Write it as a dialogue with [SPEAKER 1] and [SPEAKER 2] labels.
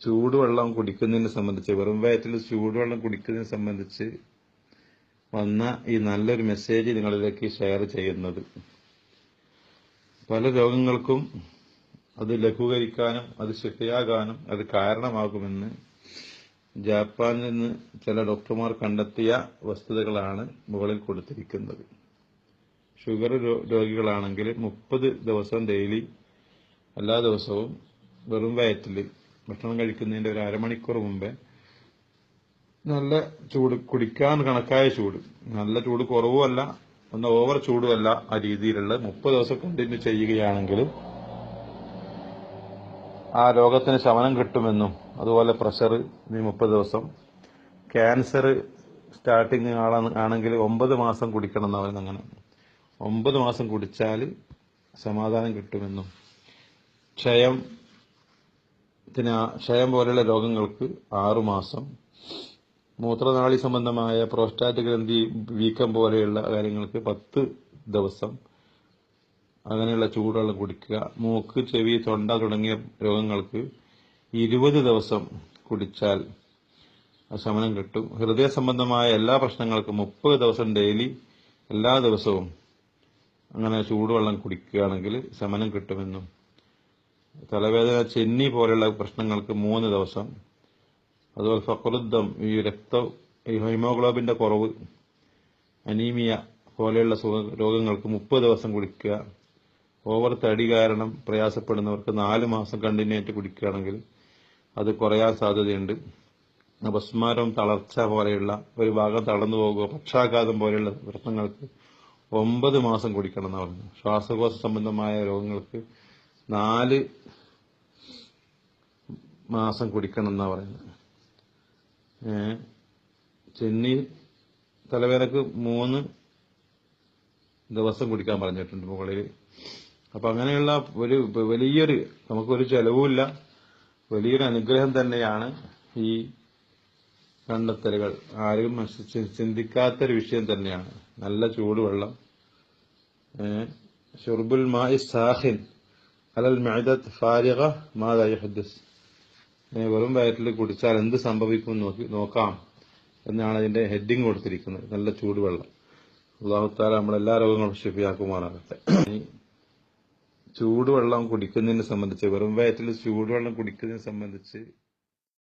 [SPEAKER 1] ചൂടുവെള്ളം കുടിക്കുന്നതിനെ സംബന്ധിച്ച് വെറും വയറ്റിൽ ചൂടുവെള്ളം കുടിക്കുന്നതിനെ സംബന്ധിച്ച് വന്ന ഈ നല്ലൊരു മെസ്സേജ് നിങ്ങളിലേക്ക് ഷെയർ ചെയ്യുന്നത്. പല രോഗങ്ങൾക്കും അത് ലഘൂകരിക്കാനും അത് ശക്തിയാകാനും അത് കാരണമാകുമെന്ന് ജാപ്പാനിൽ നിന്ന് ചില ഡോക്ടർമാർ കണ്ടെത്തിയ വസ്തുതകളാണ് മുകളിൽ കൊടുത്തിരിക്കുന്നത്. ഷുഗർ രോഗികളാണെങ്കിൽ മുപ്പത് ദിവസം ഡെയിലി എല്ലാ ദിവസവും വെറും വയറ്റിൽ ഭക്ഷണം കഴിക്കുന്നതിന്റെ ഒരു അരമണിക്കൂർ മുമ്പേ നല്ല ചൂട് കുടിക്കാൻ കണക്കായ ചൂട്. നല്ല ചൂട് കുറവുമല്ല ഒന്ന് ഓവർ ചൂടുമല്ല ആ രീതിയിലുള്ള മുപ്പത് ദിവസം കണ്ടിന്യൂ ചെയ്യുകയാണെങ്കിൽ ആ രോഗത്തിന് ശമനം കിട്ടുമെന്നും അതുപോലെ പ്രഷർ ഈ മുപ്പത് ദിവസം. ക്യാൻസർ സ്റ്റാർട്ടിങ് ആണെങ്കിൽ ഒമ്പത് മാസം കുടിക്കണം എന്നാണ് അങ്ങനെ. ഒമ്പത് മാസം കുടിച്ചാൽ സമാധാനം കിട്ടുമെന്നും. ക്ഷയം ത്തിന് ക്ഷയം പോലെയുള്ള രോഗങ്ങൾക്ക് ആറുമാസം മൂത്രനാളി സംബന്ധമായ പ്രോസ്റ്റാറ്റ് ഗ്രന്ഥി വീക്കം പോലെയുള്ള കാര്യങ്ങൾക്ക് പത്ത് ദിവസം. അങ്ങനെയുള്ള ചൂടുവെള്ളം കുടിക്കുക. മൂക്ക് ചെവി തൊണ്ട തുടങ്ങിയ രോഗങ്ങൾക്ക് ഇരുപത് ദിവസം കുടിച്ചാൽ ശമനം കിട്ടും. ഹൃദയ സംബന്ധമായ എല്ലാ പ്രശ്നങ്ങൾക്കും മുപ്പത് ദിവസം ഡെയിലി എല്ലാ ദിവസവും അങ്ങനെ ചൂടുവെള്ളം കുടിക്കുകയാണെങ്കിൽ ശമനം കിട്ടുമെന്നും തലവേദന ചെന്നി പോലെയുള്ള പ്രശ്നങ്ങൾക്ക് മൂന്ന് ദിവസം. അതുപോലെ ഫക്രുദ്ധം ഈ രക്ത ഈ ഹീമോഗ്ലോബിന്റെ കുറവ് അനീമിയ പോലെയുള്ള രോഗങ്ങൾക്ക് മുപ്പത് ദിവസം കുടിക്കുക. ഓവർ തടി കാരണം പ്രയാസപ്പെടുന്നവർക്ക് നാല് മാസം കണ്ടിന്യൂ ആയിട്ട് കുടിക്കുകയാണെങ്കിൽ അത് കുറയാൻ സാധ്യതയുണ്ട്. അപസ്മാരം തളർച്ച പോലെയുള്ള ഒരു ഭാഗം തളർന്നു പോകുക പക്ഷാഘാതം പോലെയുള്ള പ്രശ്നങ്ങൾക്ക് ഒമ്പത് മാസം കുടിക്കണം എന്ന് പറഞ്ഞു ശ്വാസകോശ സംബന്ധമായ രോഗങ്ങൾക്ക് നാല് മാസം കുടിക്കണം എന്നാ പറയുന്നത് ചെന്നി തലവേദനക്ക് മൂന്ന് ദിവസം കുടിക്കാൻ പറഞ്ഞിട്ടുണ്ട് മുകളിൽ. അപ്പൊ അങ്ങനെയുള്ള ഒരു വലിയൊരു നമുക്കൊരു ചെലവുമില്ല. വലിയൊരു അനുഗ്രഹം തന്നെയാണ് ഈ കണ്ടെത്തലുകൾ. ആരും ചിന്തിക്കാത്ത ചിന്തിക്കാത്തൊരു വിഷയം തന്നെയാണ്. നല്ല ചൂടുവെള്ളം. ഷുർബുൽ മായി സാഹിൻ അലൽ മഅദത്ത് ഫാരിക മാതായി യഹദ്ദസ് ഏഹ് വെറും വയറ്റിൽ കുടിച്ചാൽ എന്ത് സംഭവിക്കും നോക്കി നോക്കാം. എന്നാണ് അതിന്റെ ഹെഡിങ് കൊടുത്തിരിക്കുന്നത്. നല്ല ചൂടുവെള്ളം. അള്ളാഹുത്താല നമ്മളെല്ലാ രോഗങ്ങളും ഷിഫിയാക്കുമാറാകട്ടെ ചൂടുവെള്ളം കുടിക്കുന്നതിനെ സംബന്ധിച്ച് വെറും വയറ്റിൽ ചൂടുവെള്ളം കുടിക്കുന്നതിനെ സംബന്ധിച്ച്